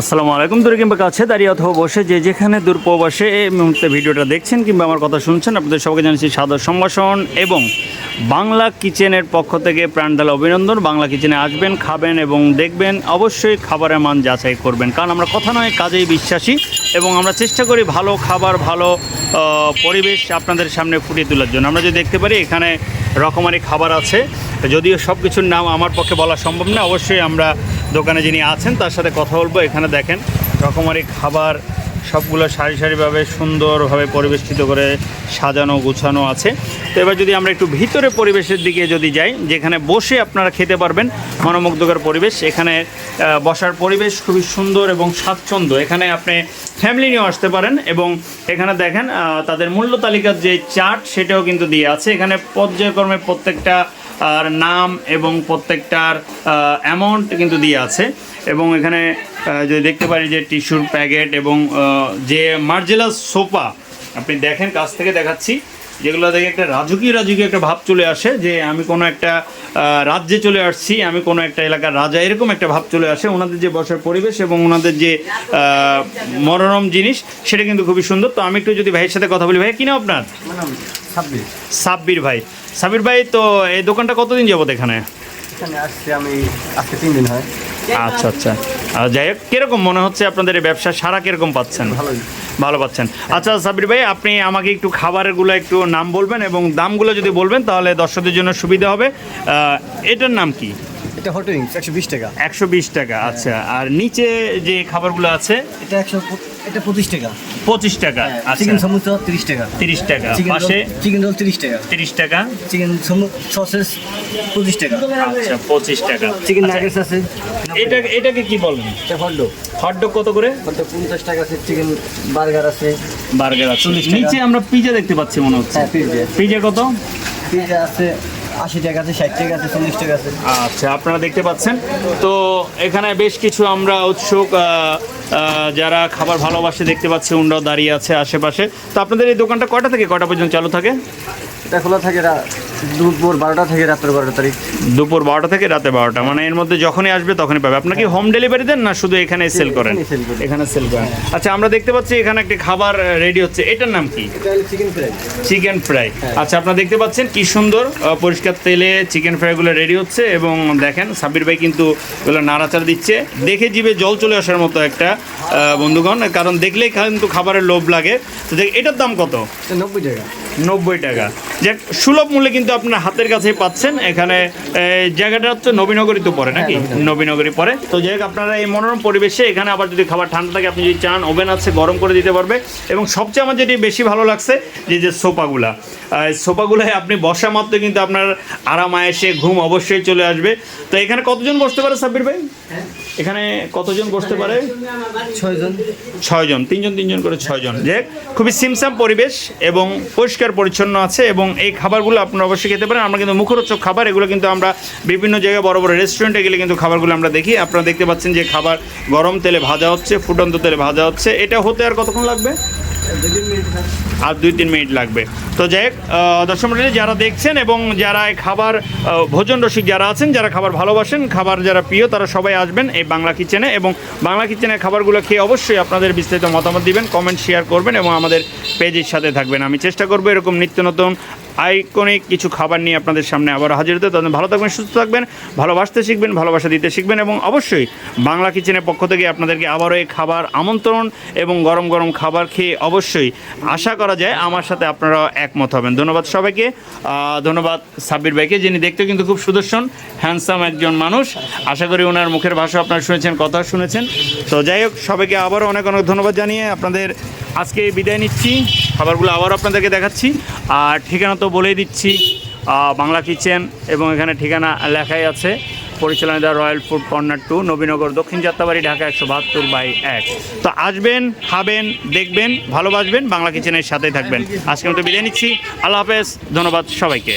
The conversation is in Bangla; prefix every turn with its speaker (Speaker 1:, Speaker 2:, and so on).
Speaker 1: আসসালামু আলাইকুম। দূরে কিংবা কাছে দাঁড়িয়ে অথবা বসে যে যেখানে দূর প্রবাসে এই মুহূর্তে ভিডিওটা দেখছেন কিংবা আমার কথা শুনছেন, আপনাদের সবাইকে জানাচ্ছি সাদর সম্ভাষণ এবং বাংলা কিচেনের পক্ষ থেকে প্রাণদাল অভিনন্দন। বাংলা কিচেনে আসবেন, খাবেন এবং দেখবেন, অবশ্যই খাবারের মান যাচাই করবেন। কারণ আমরা কথা নয়, কাজেই বিশ্বাসী এবং আমরা চেষ্টা করি ভালো খাবার, ভালো পরিবেশ আপনাদের সামনে ফুটিয়ে তোলার জন্য। আমরা যদি দেখতে পারি এখানে রকমারি খাবার আছে। যদিও সব কিছুর নাম আমার পক্ষে বলা সম্ভব না, অবশ্যই আমরা দোকানে যিনি আছেন, তার সাথে কথা বলব। এখানে দেখেন, রকমারি খাবার, সবগুলো সারি সারিভাবে সুন্দরভাবে পরিবেষ্টিত করে সাজানো, গুছানো আছে। তো এবার যদি আমরা একটু ভিতরে পরিবেশের দিকে যদি যাই, যেখানে বসে আপনারা খেতে পারবেন মনোমুগ্ধকর পরিবেশ। এখানে বসার পরিবেশ খুবই সুন্দর এবং স্বাচ্ছন্দ্য। এখানে আপনি ফ্যামিলি নিয়েও আসতে পারেন এবং এখানে দেখেন তাদের মূল্য তালিকার যে চার্ট, সেটাও কিন্তু দিয়ে আছে। এখানে পর্যায়ক্রমে প্রত্যেকটা আর নাম এবং প্রত্যেকটার অ্যামাউন্ট কিন্তু দিয়ে আছে। এবং এখানে যদি দেখতে পারি যে টিস্যুর প্যাকেট এবং যে মার্জেলাস সোফা আপনি দেখেন কাছ থেকে দেখাচ্ছি, যেগুলো দেখে একটা রাজকীয় রাজকীয় একটা ভাব চলে আসে যে আমি কোনো একটা রাজ্যে চলে আসছি, আমি কোনো একটা এলাকার রাজা, এরকম একটা ভাব চলে আসে। ওনাদের যে বসার পরিবেশ এবং ওনাদের যে মনোরম জিনিস, সেটা কিন্তু খুবই সুন্দর। তো আমি একটু যদি ভাইয়ের সাথে কথা বলি, ভাই কিনা আপনার? সাব্বির ভাই। সাব্বির ভাই তো এই দোকানটা কতদিন যাবত এখানে?
Speaker 2: এখানে আসছি আমি আজকে তিন দিন হয়।
Speaker 1: আচ্ছা আচ্ছা। আর যাই হোক কীরকম মনে হচ্ছে আপনাদের এই ব্যবসা? সারা কীরকম পাচ্ছেন? ভালো পাচ্ছেন। আচ্ছা সাবির ভাই আপনি আমাকে একটু খাবারগুলো একটু নাম বলবেন এবং দামগুলো যদি বলবেন তাহলে দর্শকদের জন্য সুবিধা হবে। এটার নাম কি?
Speaker 2: এটা হট উইংস একশো বিশ টাকা।
Speaker 1: একশো বিশ টাকা আচ্ছা। আর নিচে যে খাবারগুলো আছে?
Speaker 2: এটা একশো এটা পঁচিশ টাকা।
Speaker 1: পঁচিশ টাকা আচ্ছা।
Speaker 2: চিকেন সমুচা তিরিশ টাকা।
Speaker 1: তিরিশ টাকা
Speaker 2: চিকেন
Speaker 1: পাশে?
Speaker 2: চিকেন রোল তিরিশ টাকা।
Speaker 1: তিরিশ টাকা।
Speaker 2: চিকেন সসেস পঁচিশ টাকা।
Speaker 1: আচ্ছা পঁচিশ টাকা।
Speaker 2: চিকেন
Speaker 1: আচ্ছা,
Speaker 2: নাগেটস আছে।
Speaker 1: এটা এটাকে কি বলেন?
Speaker 2: এটা হটডগ
Speaker 1: হটডগ কত করে?
Speaker 2: হটডগ পঞ্চাশ টাকা আছে চিকেন বার্গার আছে।
Speaker 1: বার্গার আছে।
Speaker 2: 40 টাকা।
Speaker 1: নিচে আমরা পিজা দেখতে পাচ্ছি মনে হচ্ছে।
Speaker 2: হ্যাঁ পিজা
Speaker 1: পিজা কত?
Speaker 2: পিজা আছে আশি টাকা আছে ষাট টাকা আছে চল্লিশ টাকা আছে।
Speaker 1: আচ্ছা আপনারা দেখতে পাচ্ছেন। তো এখানে বেশ কিছু আমরা উৎসুক যারা খাবার ভালোবাসে দেখতে পাচ্ছি উনরাও দাঁড়িয়ে আছে আশেপাশে। তো আপনাদের এই দোকানটা কটা থেকে কটা পর্যন্ত চালু থাকে?
Speaker 2: এটা খোলা থাকে দুপুর বারোটা থেকে রাত্র বারোটা তারিখ।
Speaker 1: দুপুর বারোটা থেকে রাতে বারোটা মানে এর মধ্যে যখনই আসবে তখনই পাবে। আপনার কি হোম ডেলিভারি দেন না শুধু এখানে সেল করেন। এখানে সেল করেন। আচ্ছা আমরা দেখতে পাচ্ছি এখানে একটি খাবার রেডি হচ্ছে। এটার নাম কি?
Speaker 2: চিকেন ফ্রাই
Speaker 1: চিকেন ফ্রাই আচ্ছা আপনারা দেখতে পাচ্ছেন কি সুন্দর পরিষ্কার তেলে চিকেন ফ্রাইগুলো রেডি হচ্ছে এবং দেখেন সাব্বির ভাই কিন্তু এগুলো নাড়াচাড়া দিচ্ছে। দেখে জিভে জল চলে আসার মতো একটা বন্ধুগণ কারণ দেখলেই কিন্তু খাবারের লোভ লাগে। তো দেখ এটার দাম কত?
Speaker 2: নব্বই টাকা।
Speaker 1: নব্বই টাকা। যে সুলভ মূল্যে কিন্তু আপনার হাতের কাছেই পাচ্ছেন। এখানে জায়গাটা হচ্ছে নবীনগরী তো পড়ে নাকি? নবীনগরী। পরে। তো যাই হোক আপনারা এই মনোরম পরিবেশে এখানে আবার যদি খাবার ঠান্ডা থাকে আপনি যদি চান ওভেন আছে গরম করে দিতে পারবে। এবং সবচেয়ে আমার যেটি বেশি ভালো লাগছে যে যে সোফাগুলা। সোফাগুলোয় আপনি বসা মাত্র কিন্তু আপনার আরাম আয়েসে ঘুম অবশ্যই চলে আসবে। তো এখানে কতজন বসতে পারে সাব্বির ভাই? এখানে কতজন বসতে পারে?
Speaker 2: ছয়জন।
Speaker 1: ছয়জন তিনজন তিনজন করে ছয়জন। যে খুবই সিমসাম পরিবেশ এবং পরিষ্কার পরিচ্ছন্ন আছে এবং এই খাবারগুলো আপনার অবশ্যই খেতে পারেন। আমরা কিন্তু মুখরোচক খাবার, এগুলো কিন্তু আমরা বিভিন্ন জায়গায় বড় বড় রেস্টুরেন্টে গেলে কিন্তু খাবারগুলো আমরা দেখি। আপনারা দেখতে পাচ্ছেন যে খাবার গরম তেলে ভাজা হচ্ছে, ফুটন্ত তেলে ভাজা হচ্ছে। এটা হতে আর কতক্ষণ লাগবে। আর দুই তিন মিনিট লাগবে। তো যাই হোক দর্শক মণ্ডলী যারা দেখছেন এবং যারা এই খাবার ভোজন রসিক যারা আছেন, যারা খাবার ভালোবাসেন, খাবার যারা প্রিয়, তারা সবাই আসবেন এই বাংলা কিচেনে এবং বাংলা কিচেনের খাবারগুলো খেয়ে অবশ্যই আপনাদের বিস্তারিত মতামত দিবেন কমেন্ট শেয়ার করবেন এবং আমাদের পেজের সাথে থাকবেন। আমি চেষ্টা করব এরকম নিত্য নতুন আইকনিক কিছু খাবার নিয়ে আপনাদের সামনে আবার হাজির হতে তাদের ভালো থাকবেন, সুস্থ থাকবেন, ভালোবাসতে শিখবেন, ভালোবাসা দিতে শিখবেন এবং অবশ্যই বাংলা কিচেনের পক্ষ থেকে আপনাদেরকে আবারও এই খাবার আমন্ত্রণ এবং গরম গরম খাবার খেয়ে অবশ্যই আশা করা যায় আমার সাথে আপনারা একমত হবেন। ধন্যবাদ সবাইকে। ধন্যবাদ সাব্বির ভাইকে, যিনি দেখতে কিন্তু খুব সুদর্শন হ্যান্ডসাম একজন মানুষ। আশা করি ওনার মুখের ভাষা আপনারা শুনেছেন, কথা শুনেছেন। তো যাই হোক, সবাইকে আবারও অনেক অনেক ধন্যবাদ জানিয়ে আপনাদের আজকে বিদায় নিচ্ছি। খাবারগুলো আবারও আপনাদেরকে দেখাচ্ছি। আর ঠিকানা তো বলেই দিচ্ছি বাংলা কিচেন এবং এখানে ঠিকানা লেখাই আছে। পরিচালনা royal food corner two, Nabinagar, Dakshin Jatrabari, Dhaka একশো বাহাত্তর বাই এক। তো আসবেন, খাবেন, দেখবেন, ভালোবাসবেন, বাংলা কিচেনের সাথেই থাকবেন। আজকে মতো বিদায় নিচ্ছি। আল্লাহ হাফেজ, ধন্যবাদ সবাইকে।